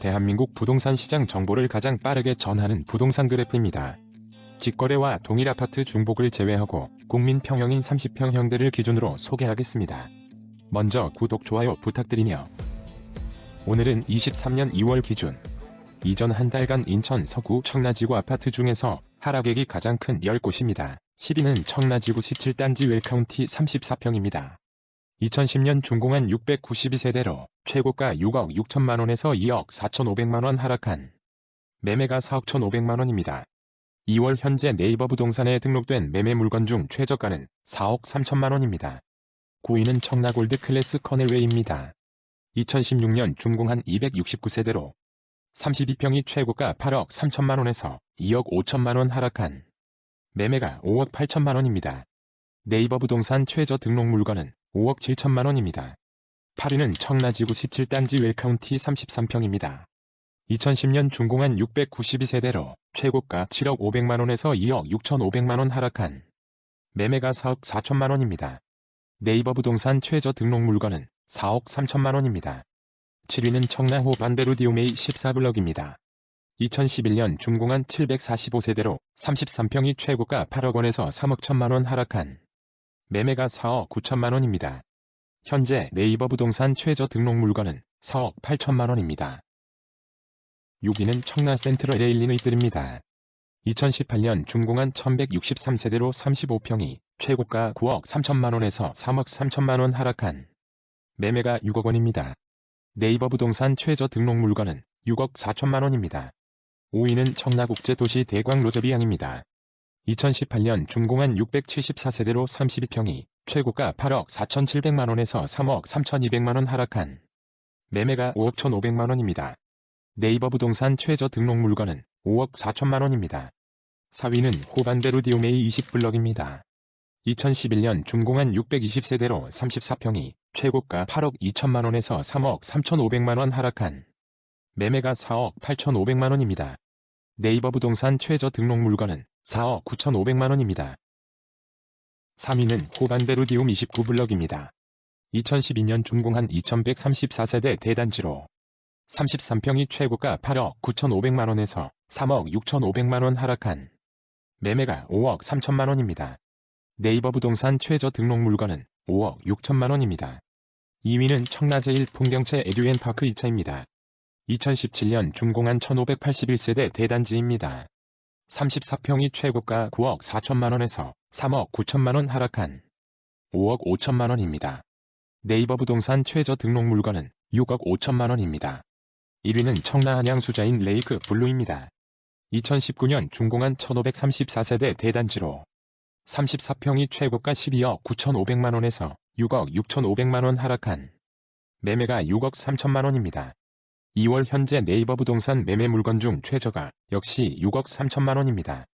대한민국 부동산 시장 정보를 가장 빠르게 전하는 부동산 그래프입니다. 직거래와 동일 아파트 중복을 제외하고 국민 평형인 30평형대를 기준으로 소개하겠습니다. 먼저 구독, 좋아요 부탁드리며 오늘은 23년 2월 기준 이전 한 달간 인천 서구 청라지구 아파트 중에서 하락액이 가장 큰 10곳입니다. 10위는 청라지구 17단지 웰카운티 34평입니다. 2010년 준공한 692세대로 최고가 6억 6천만원에서 2억 4천5백만원 하락한 매매가 4억 1,500만원입니다. 2월 현재 네이버 부동산에 등록된 매매 물건 중 최저가는 4억 3천만원입니다. 9위는 청라골드 클래스 커넬웨이입니다. 2016년 준공한 269세대로 32평이 최고가 8억 3천만원에서 2억 5천만원 하락한 매매가 5억 8천만원입니다. 네이버 부동산 최저 등록 물건은 5억 7천만 원입니다. 8위는 청라지구 17단지 웰카운티 33평입니다. 2010년 준공한 692세대로 최고가 7억 5백만원에서 2억 6천5백만원 하락한 매매가 4억 4천만원입니다. 네이버 부동산 최저 등록 물건은 4억 3천만원입니다. 7위는 청라호 반데루디오메이 14블럭입니다. 2011년 준공한 745세대로 33평이 최고가 8억 원에서 3억 1천만원 하락한 매매가 4억 9천만 원입니다. 현재 네이버 부동산 최저 등록 물건은 4억 8천만 원입니다. 6위는 청라 센트럴 에일리너이들입니다. 2018년 준공한 1163세대로 35평이 최고가 9억 3천만 원에서 3억 3천만 원 하락한 매매가 6억 원입니다. 네이버 부동산 최저 등록 물건은 6억 4천만 원입니다. 5위는 청라국제도시 대광 로저비앙입니다. 2018년 준공한 674세대로 32평이 최고가 8억 4,700만원에서 3억 3,200만원 하락한 매매가 5억 1,500만원입니다. 네이버 부동산 최저 등록 물건은 5억 4천만원입니다. 4위는 호반데루 디오메이 20블럭입니다. 2011년 준공한 620세대로 34평이 최고가 8억 2천만원에서 3억 3,500만원 하락한 매매가 4억 8,500만원입니다. 네이버 부동산 최저 등록 물건은 4억 9,500만원입니다. 3위는 호반데루디움 29블럭입니다. 2012년 준공한 2134세대 대단지로 33평이 최고가 8억 9,500만원에서 3억 6,500만원 하락한 매매가 5억 3천만원입니다. 네이버 부동산 최저 등록 물건은 5억 6천만원입니다. 2위는 청라제일 풍경채 에듀엔파크 2차입니다. 2017년 준공한 1581세대 대단지입니다. 34평이 최고가 9억 4천만원에서 3억 9천만원 하락한 5억 5천만원입니다. 네이버 부동산 최저 등록 물건은 6억 5천만원입니다. 1위는 청라 한양 수자인 레이크 블루입니다. 2019년 준공한 1534세대 대단지로 34평이 최고가 12억 9,500만원에서 6억 6,500만원 하락한 매매가 6억 3천만원입니다. 2월 현재 네이버 부동산 매매 물건 중 최저가 역시 6억 3천만원입니다.